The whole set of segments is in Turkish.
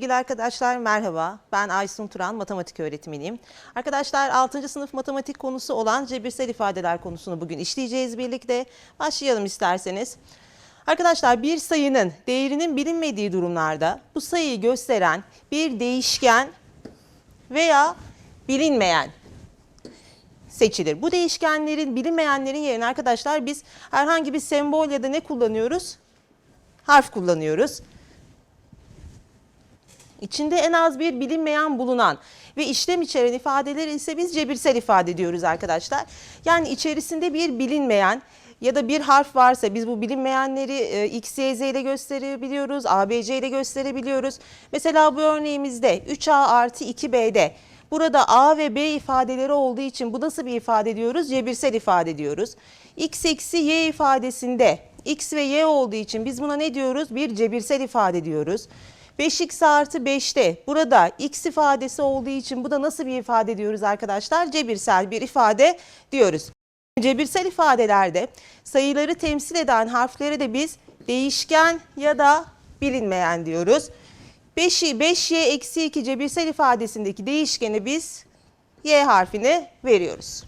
Sevgili arkadaşlar merhaba. Ben Aysun Turan, matematik öğretmeniyim. Arkadaşlar 6. sınıf matematik konusu olan cebirsel ifadeler konusunu bugün işleyeceğiz birlikte. Başlayalım isterseniz. Arkadaşlar bir sayının değerinin bilinmediği durumlarda bu sayıyı gösteren bir değişken veya bilinmeyen seçilir. Bu değişkenlerin bilinmeyenlerin yerine arkadaşlar biz herhangi bir sembol ya da ne kullanıyoruz? Harf kullanıyoruz. İçinde en az bir bilinmeyen bulunan ve işlem içeren ifadeleri ise biz cebirsel ifade diyoruz arkadaşlar. Yani içerisinde bir bilinmeyen ya da bir harf varsa biz bu bilinmeyenleri e, x, y, z ile gösterebiliyoruz, a, b, c ile gösterebiliyoruz. Mesela bu örneğimizde 3a artı 2b'de burada a ve b ifadeleri olduğu için bu nasıl bir ifade diyoruz? Cebirsel ifade diyoruz. x eksi y ifadesinde x ve y olduğu için biz buna ne diyoruz? Bir cebirsel ifade diyoruz. 5x artı 5'te burada x ifadesi olduğu için bu da nasıl bir ifade diyoruz arkadaşlar? Cebirsel bir ifade diyoruz. Cebirsel ifadelerde sayıları temsil eden harflere de biz değişken ya da bilinmeyen diyoruz. 5'i 5y eksi 2 cebirsel ifadesindeki değişkeni biz y harfini veriyoruz.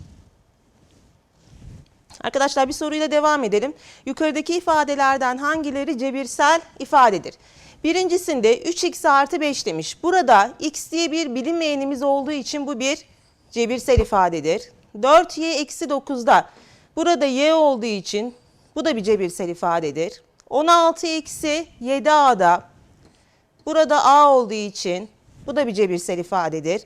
Arkadaşlar bir soruyla devam edelim. Yukarıdaki ifadelerden hangileri cebirsel ifadedir? Birincisinde 3x artı 5 demiş. Burada x diye bir bilinmeyenimiz olduğu için bu bir cebirsel ifadedir. 4y eksi 9'da burada y olduğu için bu da bir cebirsel ifadedir. 16 eksi 7a'da burada a olduğu için bu da bir cebirsel ifadedir.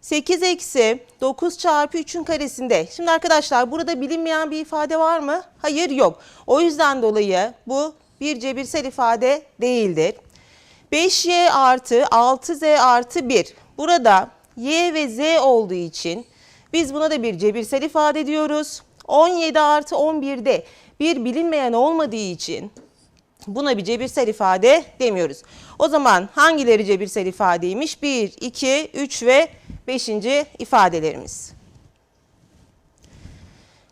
8 eksi 9 çarpı 3'ün karesinde. Şimdi arkadaşlar burada bilinmeyen bir ifade var mı? Hayır yok. O yüzden dolayı bu bir cebirsel ifade değildir. 5y artı 6z artı 1. Burada y ve z olduğu için biz buna da bir cebirsel ifade diyoruz. 17 artı 11'de bir bilinmeyen olmadığı için buna bir cebirsel ifade demiyoruz. O zaman hangileri cebirsel ifadeymiş? 1, 2, 3 ve 5. ifadelerimiz.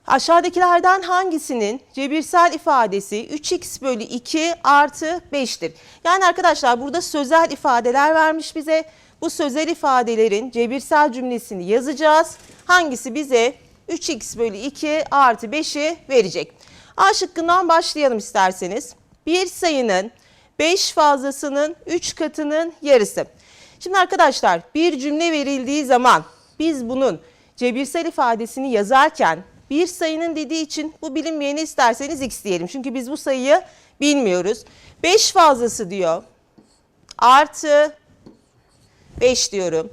Aşağıdakilerden hangisinin cebirsel ifadesi 3x bölü 2 artı 5'tir? Yani arkadaşlar burada sözel ifadeler vermiş bize. Bu sözel ifadelerin cebirsel cümlesini yazacağız. Hangisi bize 3x bölü 2 artı 5'i verecek? A şıkkından başlayalım isterseniz. Bir sayının 5 fazlasının 3 katının yarısı. Şimdi arkadaşlar bir cümle verildiği zaman biz bunun cebirsel ifadesini yazarken bir sayının dediği için bu bilinmeyeni isterseniz x diyelim. Çünkü biz bu sayıyı bilmiyoruz. 5 fazlası diyor. Artı 5 diyorum.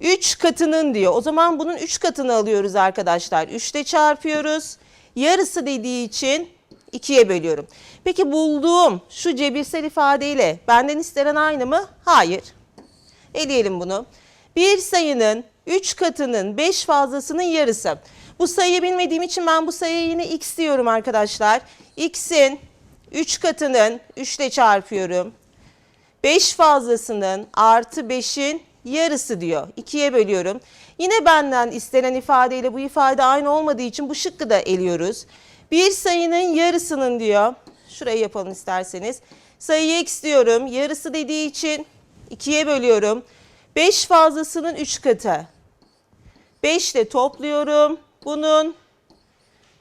3 katının diyor. O zaman bunun 3 katını alıyoruz arkadaşlar. 3'te çarpıyoruz. Yarısı dediği için 2'ye bölüyorum. Peki bulduğum şu cebirsel ifadeyle benden istenen aynı mı? Hayır. Eleyelim bunu. Bir sayının 3 katının 5 fazlasının yarısı. Bu sayıyı bilmediğim için ben bu sayıya yine x diyorum arkadaşlar. x'in 3 katının 3 ile çarpıyorum. 5 fazlasının artı 5'in yarısı diyor. 2'ye bölüyorum. Yine benden istenen ifadeyle bu ifade aynı olmadığı için bu şıkkı da eliyoruz. Bir sayının yarısının diyor. Şurayı yapalım isterseniz. Sayıyı x diyorum. Yarısı dediği için 2'ye bölüyorum. 5 fazlasının 3 katı. 5 ile topluyorum. Bunun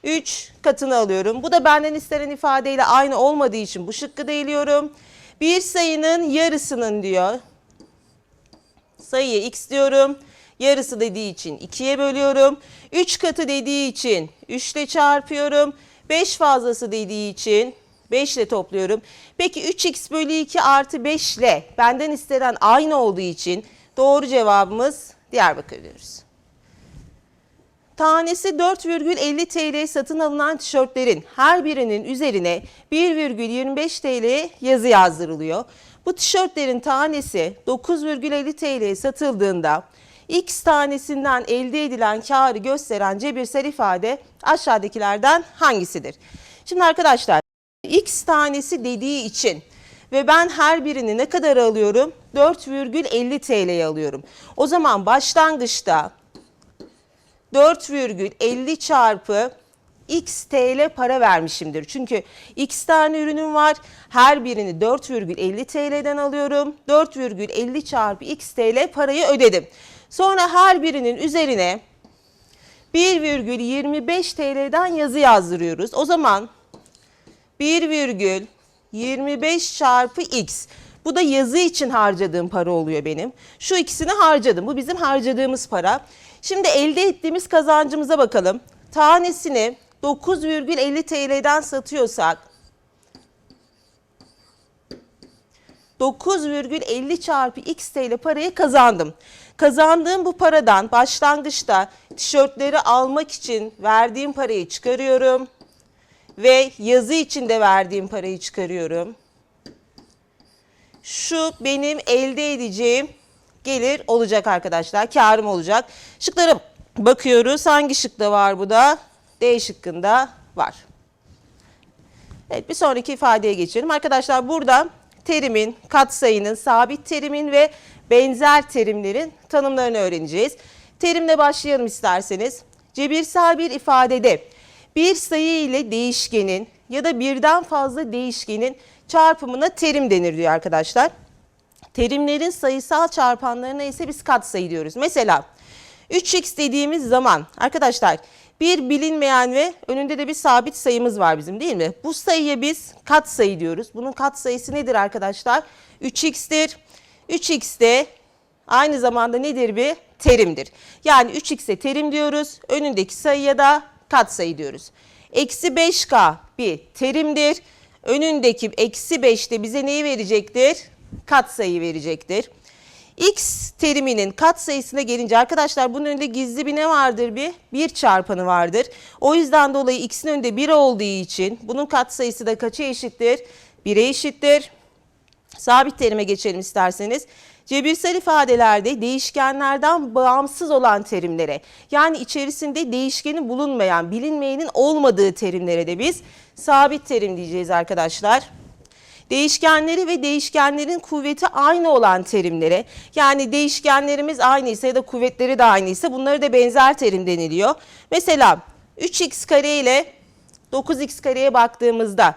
3 katını alıyorum. Bu da benden istenen ifadeyle aynı olmadığı için bu şıkkı da eliyorum. Bir sayının yarısının diyor. Sayıyı x diyorum. Yarısı dediği için 2'ye bölüyorum. 3 katı dediği için 3 ile çarpıyorum. 5 fazlası dediği için 5 ile topluyorum. Peki 3x bölü 2 artı 5 ile benden istenen aynı olduğu için doğru cevabımız Diyarbakır diyoruz. Tanesi 4,50 TL satın alınan tişörtlerin her birinin üzerine 1,25 TL yazı yazdırılıyor. Bu tişörtlerin tanesi 9,50 TL satıldığında X tanesinden elde edilen karı gösteren cebirsel ifade aşağıdakilerden hangisidir? Şimdi arkadaşlar X tanesi dediği için ve ben her birini ne kadar alıyorum? 4,50 TL'ye alıyorum. O zaman başlangıçta 4,50 çarpı x TL para vermişimdir. Çünkü x tane ürünüm var. Her birini 4,50 TL'den alıyorum. 4,50 çarpı x TL parayı ödedim. Sonra her birinin üzerine 1,25 TL'den yazı yazdırıyoruz. O zaman 1,25 çarpı x. Bu da yazı için harcadığım para oluyor benim. Şu ikisini harcadım. Bu bizim harcadığımız para. Şimdi elde ettiğimiz kazancımıza bakalım. Tanesini 9,50 TL'den satıyorsak 9,50 çarpı x TL parayı kazandım. Kazandığım bu paradan başlangıçta tişörtleri almak için verdiğim parayı çıkarıyorum. Ve yazı için de verdiğim parayı çıkarıyorum. Şu benim elde edeceğim gelir olacak arkadaşlar. Karım olacak. Şıklara bakıyoruz. Hangi şıkta var bu da? D şıkkında var. Evet bir sonraki ifadeye geçelim. Arkadaşlar burada terimin, katsayının, sabit terimin ve benzer terimlerin tanımlarını öğreneceğiz. Terimle başlayalım isterseniz. Cebirsel bir ifadede bir sayı ile değişkenin ya da birden fazla değişkenin çarpımına terim denir diyor arkadaşlar. Terimlerin sayısal çarpanlarına ise biz katsayı diyoruz. Mesela 3x dediğimiz zaman arkadaşlar bir bilinmeyen ve önünde de bir sabit sayımız var bizim değil mi? Bu sayıya biz katsayı diyoruz. Bunun katsayısı nedir arkadaşlar? 3x'tir. 3x de aynı zamanda nedir bir terimdir. Yani 3x'e terim diyoruz. Önündeki sayıya da katsayı diyoruz. Eksi 5k bir terimdir. Önündeki eksi 5 de bize neyi verecektir? Katsayı verecektir. X teriminin katsayısına gelince arkadaşlar bunun önünde gizli bir ne vardır bir? Bir çarpanı vardır. O yüzden dolayı x'in önünde 1 olduğu için bunun katsayısı da kaça eşittir? 1'e eşittir. Sabit terime geçelim isterseniz. Cebirsel ifadelerde değişkenlerden bağımsız olan terimlere yani içerisinde değişkeni bulunmayan, bilinmeyenin olmadığı terimlere de biz sabit terim diyeceğiz arkadaşlar. Değişkenleri ve değişkenlerin kuvveti aynı olan terimlere yani değişkenlerimiz aynıysa ya da kuvvetleri de aynıysa bunları da benzer terim deniliyor. Mesela 3x kare ile 9x kareye baktığımızda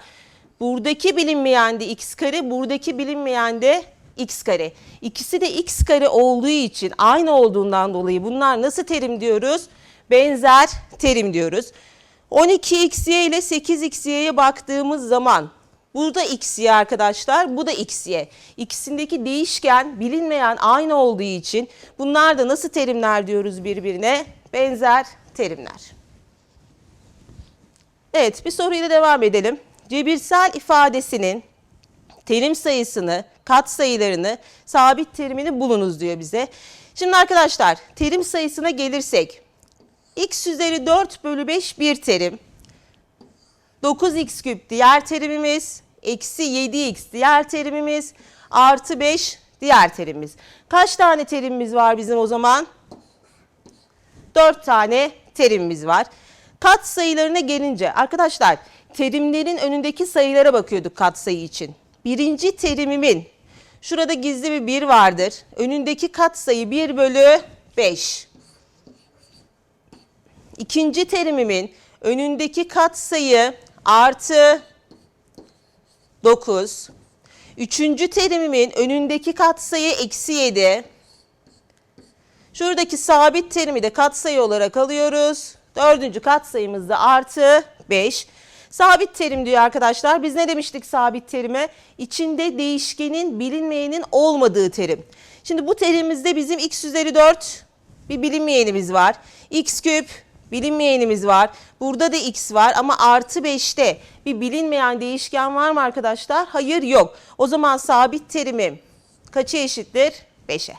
buradaki bilinmeyen de x kare, buradaki bilinmeyen de x kare. İkisi de x kare olduğu için aynı olduğundan dolayı bunlar nasıl terim diyoruz? Benzer terim diyoruz. 12xy ile 8xy'ye baktığımız zaman burada xy arkadaşlar, bu da xy. İkisindeki değişken bilinmeyen aynı olduğu için bunlar da nasıl terimler diyoruz birbirine? Benzer terimler. Evet bir soruyla devam edelim. Cebirsel ifadesinin terim sayısını, kat sayılarını, sabit terimini bulunuz diyor bize. Şimdi arkadaşlar terim sayısına gelirsek x üzeri 4 bölü 5 bir terim. 9x küp diğer terimimiz, eksi 7x diğer terimimiz, artı 5 diğer terimimiz. Kaç tane terimimiz var bizim o zaman? 4 tane terimimiz var. Kat sayılarına gelince arkadaşlar terimlerin önündeki sayılara bakıyorduk katsayı için. Birinci terimimin şurada gizli bir 1 vardır. Önündeki katsayı 1 bölü 5. İkinci terimimin önündeki katsayı artı 9. Üçüncü terimimin önündeki katsayı eksi 7. Şuradaki sabit terimi de katsayı olarak alıyoruz. Dördüncü katsayımız da artı 5. Sabit terim diyor arkadaşlar. Biz ne demiştik sabit terime? İçinde değişkenin bilinmeyenin olmadığı terim. Şimdi bu terimimizde bizim x üzeri 4 bir bilinmeyenimiz var. x küp bilinmeyenimiz var. Burada da x var ama artı 5'te bir bilinmeyen değişken var mı arkadaşlar? Hayır yok. O zaman sabit terimim kaça eşittir? 5'e.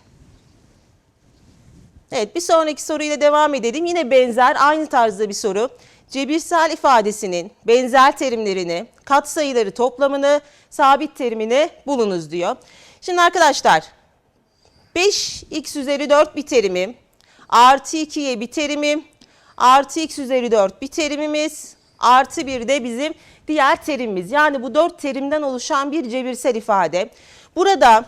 Evet bir sonraki soruyla devam edelim. Yine benzer aynı tarzda bir soru. Cebirsel ifadesinin benzer terimlerini, katsayıları toplamını, sabit terimini bulunuz diyor. Şimdi arkadaşlar 5x üzeri 4 bir terimim, artı 2y bir terimim, artı x üzeri 4 bir terimimiz, artı 1 de bizim diğer terimimiz. Yani bu 4 terimden oluşan bir cebirsel ifade. Burada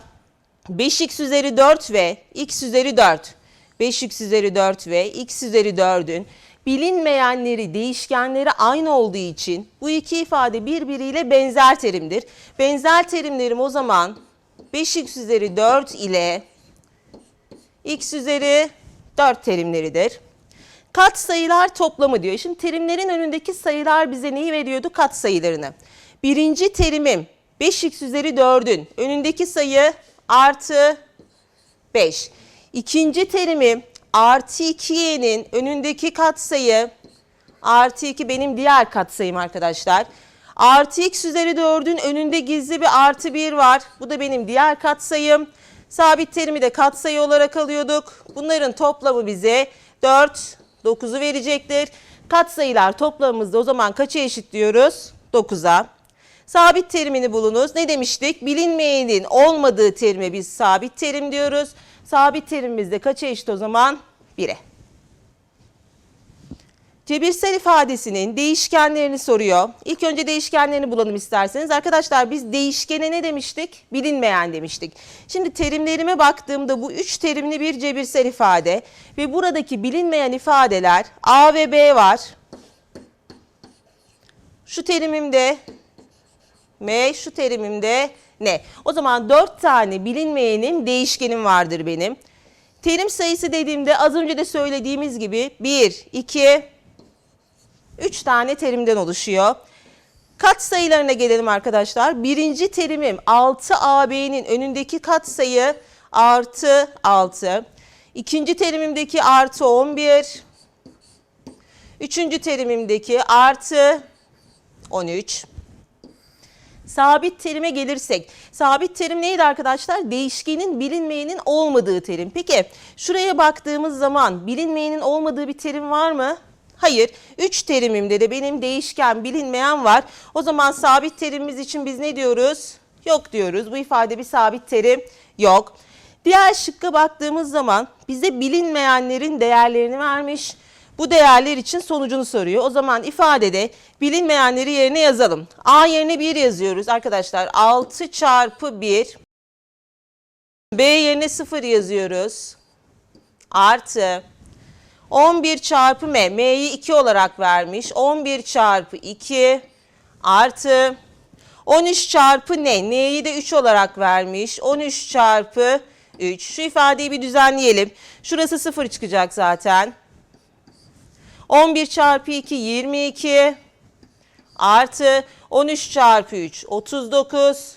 5x üzeri 4 ve x üzeri 4 5x üzeri 4 ve x üzeri 4'ün bilinmeyenleri, değişkenleri aynı olduğu için bu iki ifade birbiriyle benzer terimdir. Benzer terimlerim o zaman 5x üzeri 4 ile x üzeri 4 terimleridir. Kat sayılar toplamı diyor. Şimdi terimlerin önündeki sayılar bize neyi veriyordu? Kat sayılarını. Birinci terimim 5x üzeri 4'ün önündeki sayı artı 5. İkinci terimim artı 2y'nin önündeki katsayı artı 2 benim diğer katsayım arkadaşlar. Artı x üzeri 4'ün önünde gizli bir artı 1 var. Bu da benim diğer katsayım. Sabit terimi de katsayı olarak alıyorduk. Bunların toplamı bize 4, 9'u verecektir. Katsayılar toplamımızda o zaman kaça eşitliyoruz? 9'a. Sabit terimini bulunuz. Ne demiştik? Bilinmeyenin olmadığı terime biz sabit terim diyoruz. Sabit terimimizde kaça eşit o zaman? 1'e. Cebirsel ifadesinin değişkenlerini soruyor. İlk önce değişkenlerini bulalım isterseniz. Arkadaşlar biz değişkene ne demiştik? Bilinmeyen demiştik. Şimdi terimlerime baktığımda bu üç terimli bir cebirsel ifade ve buradaki bilinmeyen ifadeler A ve B var. Şu terimimde M, şu terimimde ne? O zaman dört tane bilinmeyenim değişkenim vardır benim. Terim sayısı dediğimde az önce de söylediğimiz gibi 1, 2, 3 tane terimden oluşuyor. Kat sayılarına gelelim arkadaşlar. Birinci terimim 6AB'nin önündeki katsayı artı 6. İkinci terimimdeki artı 11. Üçüncü terimimdeki artı 13. Sabit terime gelirsek, sabit terim neydi arkadaşlar? Değişkenin bilinmeyenin olmadığı terim. Peki şuraya baktığımız zaman bilinmeyenin olmadığı bir terim var mı? Hayır. 3 terimimde de benim değişken bilinmeyen var. O zaman sabit terimimiz için biz ne diyoruz? Yok diyoruz. Bu ifade bir sabit terim yok. Diğer şıkka baktığımız zaman bize bilinmeyenlerin değerlerini vermiş. Bu değerler için sonucunu soruyor. O zaman ifadede bilinmeyenleri yerine yazalım. A yerine 1 yazıyoruz arkadaşlar. 6 çarpı 1. B yerine 0 yazıyoruz. Artı 11 çarpı M. M'yi 2 olarak vermiş. 11 çarpı 2 artı 13 çarpı N. N'yi de 3 olarak vermiş. 13 çarpı 3. Şu ifadeyi bir düzenleyelim. Şurası 0 çıkacak zaten. 11 çarpı 2 22 artı 13 çarpı 3 39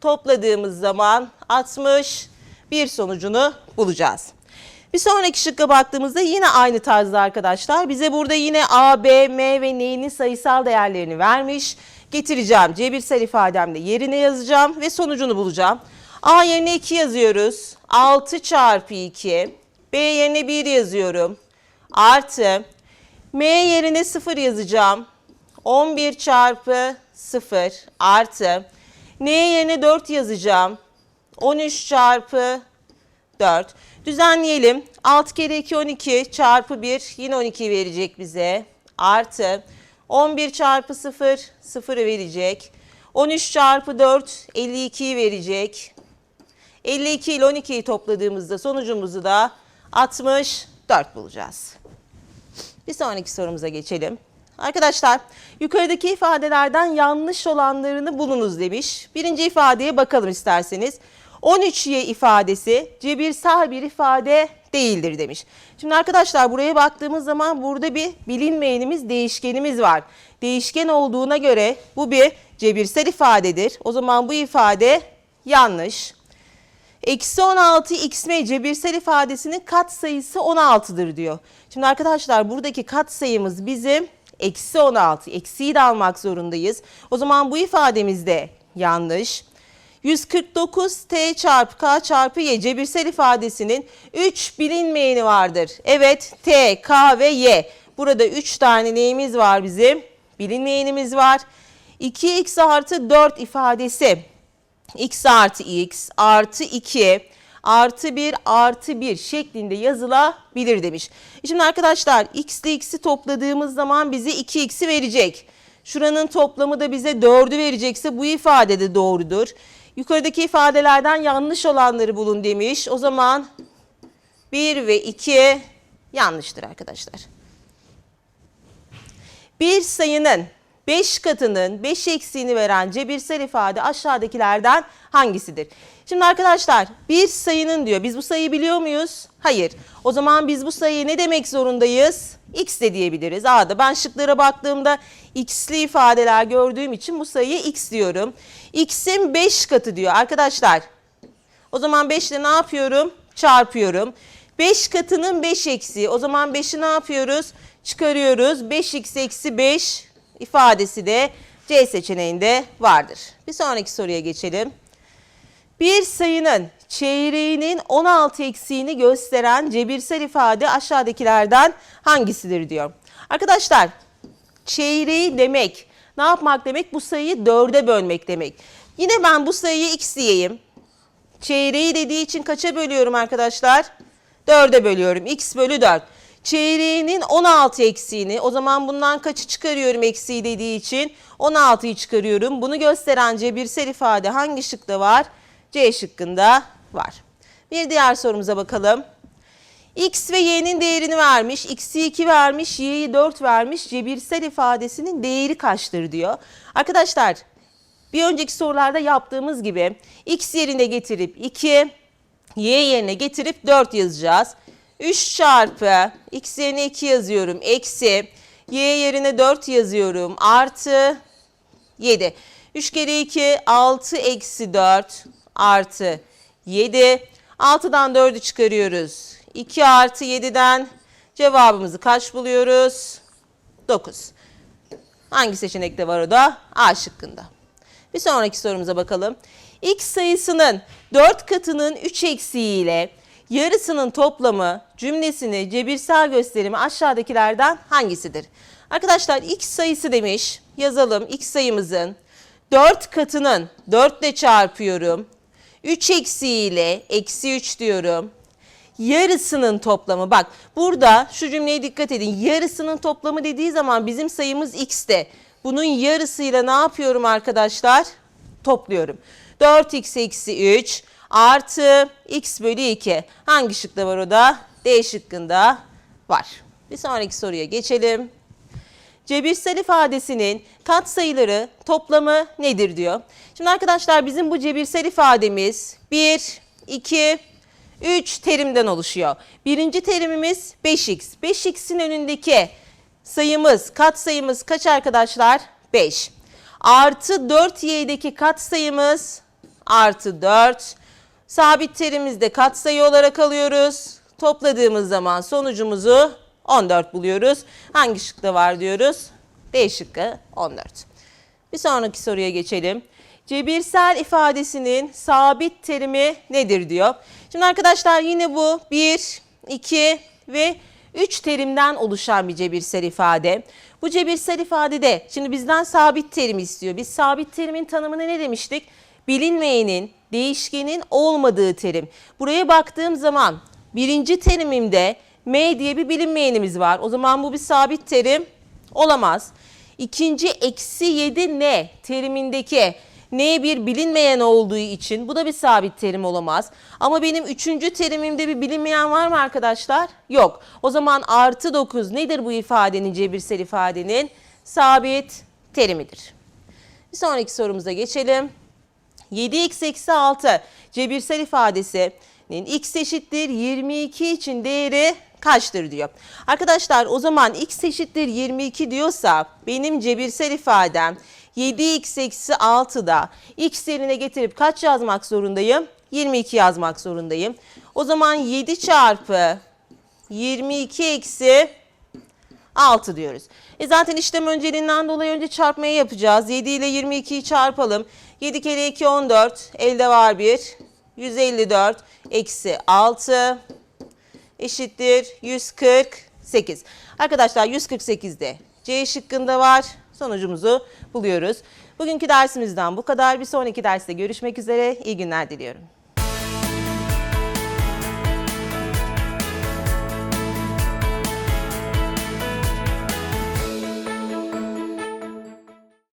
topladığımız zaman 60 bir sonucunu bulacağız. Bir sonraki şıkka baktığımızda yine aynı tarzda arkadaşlar. Bize burada yine A, B, M ve N'nin sayısal değerlerini vermiş. Getireceğim cebirsel ifademde yerine yazacağım ve sonucunu bulacağım. A yerine 2 yazıyoruz. 6 çarpı 2. B yerine 1 yazıyorum. Artı M yerine 0 yazacağım. 11 çarpı 0 artı N yerine 4 yazacağım. 13 çarpı 4. Düzenleyelim. 6 kere 2 12 çarpı 1 yine 12 verecek bize. Artı 11 çarpı 0 0 verecek. 13 çarpı 4 52'yi verecek. 52 ile 12'yi topladığımızda sonucumuzu da 64 bulacağız. Bir sonraki sorumuza geçelim. Arkadaşlar yukarıdaki ifadelerden yanlış olanlarını bulunuz demiş. Birinci ifadeye bakalım isterseniz. 13y ifadesi cebirsel bir ifade değildir demiş. Şimdi arkadaşlar buraya baktığımız zaman burada bir bilinmeyenimiz değişkenimiz var. Değişken olduğuna göre bu bir cebirsel ifadedir. O zaman bu ifade yanlış. Eksi 16 xm cebirsel ifadesinin kat sayısı 16'dır diyor. Şimdi arkadaşlar buradaki kat sayımız bizim eksi 16. Eksiyi de almak zorundayız. O zaman bu ifademiz de yanlış. 149 t çarpı k çarpı y cebirsel ifadesinin 3 bilinmeyeni vardır. Evet t, k ve y. Burada 3 tane neyimiz var bizim? Bilinmeyenimiz var. 2x artı 4 ifadesi x artı x artı 2 artı 1 artı 1 şeklinde yazılabilir demiş. Şimdi arkadaşlar x ile x'i topladığımız zaman bize 2x'i verecek. Şuranın toplamı da bize 4'ü verecekse bu ifade de doğrudur. Yukarıdaki ifadelerden yanlış olanları bulun demiş. O zaman 1 ve 2 yanlıştır arkadaşlar. Bir sayının 5 katının 5 eksiğini veren cebirsel ifade aşağıdakilerden hangisidir? Şimdi arkadaşlar bir sayının diyor. Biz bu sayıyı biliyor muyuz? Hayır. O zaman biz bu sayıyı ne demek zorundayız? X de diyebiliriz. A'da ben şıklara baktığımda x'li ifadeler gördüğüm için bu sayıya x diyorum. X'in 5 katı diyor. Arkadaşlar o zaman 5 ile ne yapıyorum? Çarpıyorum. 5 katının 5 eksiği. O zaman 5'i ne yapıyoruz? Çıkarıyoruz. 5x eksi 5 ifadesi de C seçeneğinde vardır. Bir sonraki soruya geçelim. Bir sayının çeyreğinin 16 eksiğini gösteren cebirsel ifade aşağıdakilerden hangisidir diyor. Arkadaşlar çeyreği demek ne yapmak demek? Bu sayıyı dörde bölmek demek. Yine ben bu sayıyı x diyeyim. Çeyreği dediği için kaça bölüyorum arkadaşlar? 4'e bölüyorum. X bölü 4. Çeyreğinin 16 eksiğini o zaman bundan kaçı çıkarıyorum eksiği dediği için 16'yı çıkarıyorum. Bunu gösteren cebirsel ifade hangi şıkta var? C şıkkında var. Bir diğer sorumuza bakalım. X ve Y'nin değerini vermiş. X'i 2 vermiş, Y'yi 4 vermiş. Cebirsel ifadesinin değeri kaçtır diyor. Arkadaşlar bir önceki sorularda yaptığımız gibi X yerine getirip 2, Y yerine getirip 4 yazacağız. 3 çarpı X yerine 2 yazıyorum. Eksi Y yerine 4 yazıyorum. Artı 7. 3 kere 2 6 eksi 4 artı 7. 6'dan 4'ü çıkarıyoruz. 2 artı 7'den cevabımızı kaç buluyoruz? 9. Hangi seçenekte var o da? A şıkkında. Bir sonraki sorumuza bakalım. X sayısının 4 katının 3 eksiği ile yarısının toplamı cümlesini cebirsel gösterimi aşağıdakilerden hangisidir? Arkadaşlar x sayısı demiş. Yazalım x sayımızın 4 katının 4 ile çarpıyorum. 3 eksiği ile eksi 3 diyorum. Yarısının toplamı bak burada şu cümleye dikkat edin. Yarısının toplamı dediği zaman bizim sayımız x'te. Bunun yarısıyla ne yapıyorum arkadaşlar? Topluyorum. 4x eksi 3 artı x bölü 2. Hangi şıkta var o da? D şıkkında var. Bir sonraki soruya geçelim. Cebirsel ifadesinin katsayıları toplamı nedir diyor. Şimdi arkadaşlar bizim bu cebirsel ifademiz 1, 2, 3 terimden oluşuyor. Birinci terimimiz 5x. 5x'in önündeki sayımız, katsayımız kaç arkadaşlar? 5. Artı 4y'deki katsayımız artı 4. Sabit terimizde katsayı olarak alıyoruz. Topladığımız zaman sonucumuzu 14 buluyoruz. Hangi şıkta var diyoruz? D şıkkı 14. Bir sonraki soruya geçelim. Cebirsel ifadesinin sabit terimi nedir diyor. Şimdi arkadaşlar yine bu 1, 2 ve 3 terimden oluşan bir cebirsel ifade. Bu cebirsel ifadede şimdi bizden sabit terim istiyor. Biz sabit terimin tanımını ne demiştik? Bilinmeyenin, değişkenin olmadığı terim. Buraya baktığım zaman birinci terimimde m diye bir bilinmeyenimiz var. O zaman bu bir sabit terim olamaz. İkinci eksi 7 ne terimindeki n bir bilinmeyen olduğu için bu da bir sabit terim olamaz. Ama benim üçüncü terimimde bir bilinmeyen var mı arkadaşlar? Yok. O zaman artı 9 nedir bu ifadenin cebirsel ifadenin? Sabit terimidir. Bir sonraki sorumuza geçelim. 7x eksi 6 cebirsel ifadesinin x eşittir 22 için değeri kaçtır diyor. Arkadaşlar o zaman x eşittir 22 diyorsa benim cebirsel ifadem 7x eksi 6'da x yerine getirip kaç yazmak zorundayım? 22 yazmak zorundayım. O zaman 7 çarpı 22 eksi 6 diyoruz. E zaten işlem önceliğinden dolayı önce çarpmayı yapacağız. 7 ile 22'yi çarpalım. 7 kere 2 14. Elde var 1. 154 eksi 6 eşittir 148. Arkadaşlar 148'de C şıkkında var. Sonucumuzu buluyoruz. Bugünkü dersimizden bu kadar. Bir sonraki derste görüşmek üzere. İyi günler diliyorum.